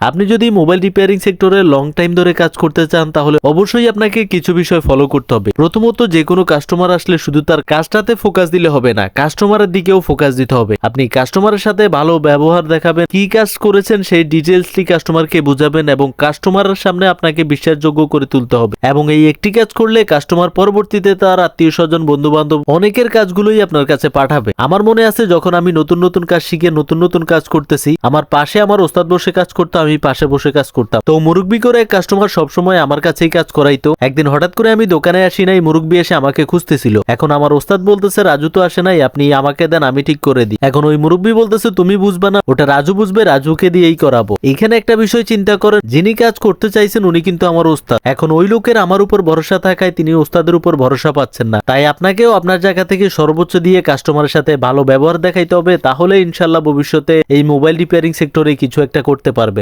আপনি যদি mobile repairing সেক্টরে লং টাইম ধরে কাজ করতে চান, তাহলে অবশ্যই আপনাকে কিছু বিষয় ফলো করতে হবে। প্রথমত, যে কোনো কাস্টমার আসলে শুধু তার কাজটাতে ফোকাস দিলে হবে না কাস্টমারের দিকেও ফোকাস দিতে হবে। আপনি কাস্টমারের সাথে ভালো ব্যবহার দেখাবেন, কি কাজ করেছেন সেই ডিটেলসটি কাস্টমারকে বুঝাবেন এবং কাস্টমারের সামনে আপনাকে বিশ্বাসযোগ্য করে তুলতে হবে। এবং এই একটি কাজ করলে কাস্টমার পরবর্তীতে তার আত্মীয় স্বজন বন্ধু বান্ধব অনেকের কাজগুলোই আপনার কাছে পাঠাবে। আমার মনে আছে, যখন আমি নতুন নতুন কাজ শিখে নতুন নতুন কাজ করতেছি, আমার পাশে আমার ওস্তাদ বসে কাজ করতো আমি পাশে বসে কাজ করতাম। তো মুরব্বি করে এক কাস্টমার সবসময় আমার কাছেই কাজ করাইতো। একদিন হঠাৎ করে আমি দোকানে আসি নাই, মুরব্বি এসে আমাকে খুঁজতেছিল। এখন আমার ওস্তাদ বলতেছে, রাজু তো আসে নাই, আপনি আমাকে দেন, আমি ঠিক করে দিই। এখন ওই মুরব্বি বলতেছে, তুমি বুঝবা না, ওটা রাজু বুঝবে, রাজুকে দিয়েই করাবো। এখানে একটা বিষয় চিন্তা করেন, যিনি কাজ করতে চাইছেন, উনি কিন্তু আমার ওস্তাদ। এখন ওই লোকের আমার উপর ভরসা থাকায় তিনি ওস্তাদের উপর ভরসা পাচ্ছেন না। তাই আপনাকেও আপনার জায়গা থেকে সর্বোচ্চ দিয়ে কাস্টমারের সাথে ভালো ব্যবহার দেখাইতে হবে, তাহলে ইনশাল্লাহ ভবিষ্যতে এই মোবাইল রিপেয়ারিং সেক্টরে কিছু একটা করতে পারবে।